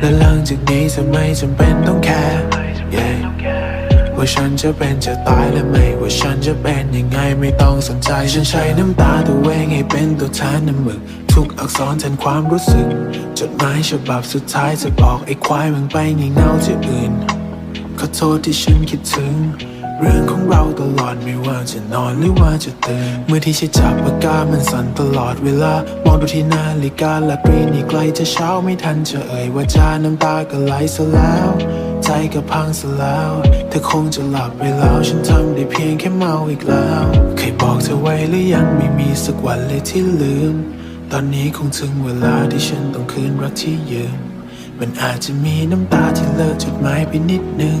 และหลังจากนี้จะไม่จำเป็นต้องแคร์ yeah ว่าฉันจะเป็นจะตายและไม่ ว่าฉันจะเป็นยังไงไม่ต้องสนใจ ฉันใช้น้ำตาตัวเองให้เป็นตัวแทนน้ำมึก ทุกอักษรแทนความรู้สึก จดหมายฉบับสุดท้ายจะบอกไอ้ควายมึงไปงี่เง่าที่อื่น ขอโทษที่ฉันคิดถึง เรื่องของเราตลอดไม่ว่าจะนอนหรือว่าจะตื่นเมื่อที่ฉันจับปากกามันสั่นตลอดเวลา มองดูที่นาฬิกาและตรีนี่ใกล้จะเช้าไม่ทันจะเอ่ยว่าจาน้ำตาก็ไหลซะแล้ว ใจก็พังซะแล้วเธอคงจะหลับไปแล้วฉันทำได้เพียงแค่เมาอีกแล้ว เคยบอกเธอไว้หรือยังไม่มีสักวันเลยที่ลืม ตอนนี้คงถึงเวลาที่ฉันต้องคืนรักที่ยืมมันอาจจะมีน้ำตาที่เลอะจุดหมายไปนิดนึง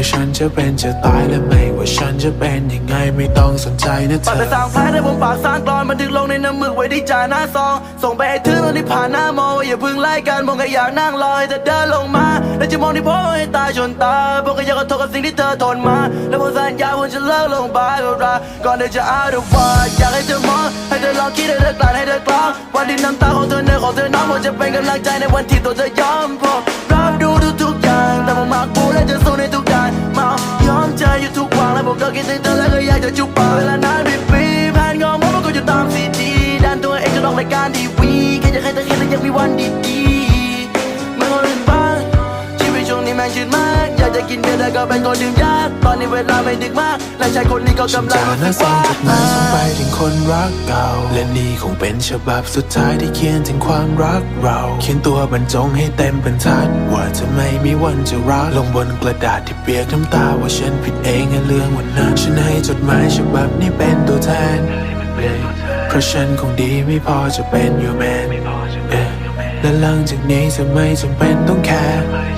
ว่าฉันจะเป็นจะตายและไม่ว่าฉันจะเป็นยังไงไม่ต้องสนใจนะเธอปัดอไปสางแผลในผมปากสร้างกรอนบันทึกลงในน้ำมึกไว้ที่จ่าหน้าซอง ส่งไปให้ถึงตอนที่ผ่านหน้ามองอย่าเพึ่งไล่กันผมก็อยากนั่งรอให้เธอเดินลงมา แล้วจะมองที่ผมให้ตายชนตายผมก็อยากขอโทษกับสิ่งที่เธอทนมา แล้วผมสัญญาว่าจะเลิกลงไปกับรักก่อนที่จะอาดูว่าอยากให้เธอมองให้เธอลองคิดให้เธอกลั่นให้เธอกลองวันที่น้ำตาของเธอเนื้อของเธอน้องผมจะเป็นกำลังใจในวันที่ตัวเธอยอมผม มากอยากจะกินเบียร์แต่ก็เป็นคนดื่มยาก ตอนนี้เวลาไม่ดึกมาก และชายคนนี้ก็กำลังรู้สึน้ากว่าจดหมายส่งไปถึงคนรักเก่า และนี่คงเป็นฉบับสุดท้ายที่เขียนถึงความรักเรา เขียนตัวบรรจงให้เต็มบรรทัด ว่าจะไม่มีวันจะรัก ลงบนกระดาษที่เปียกน้ำตาว่าฉันผิดเองในเรื่องวันนั้น ฉันให้จดหมายฉบับนี้เป็นตัวแทน เพราะฉันคงดีไม่พอจะเป็น your man และหลังจากนี้จะไม่จำเป็นต้องแคร์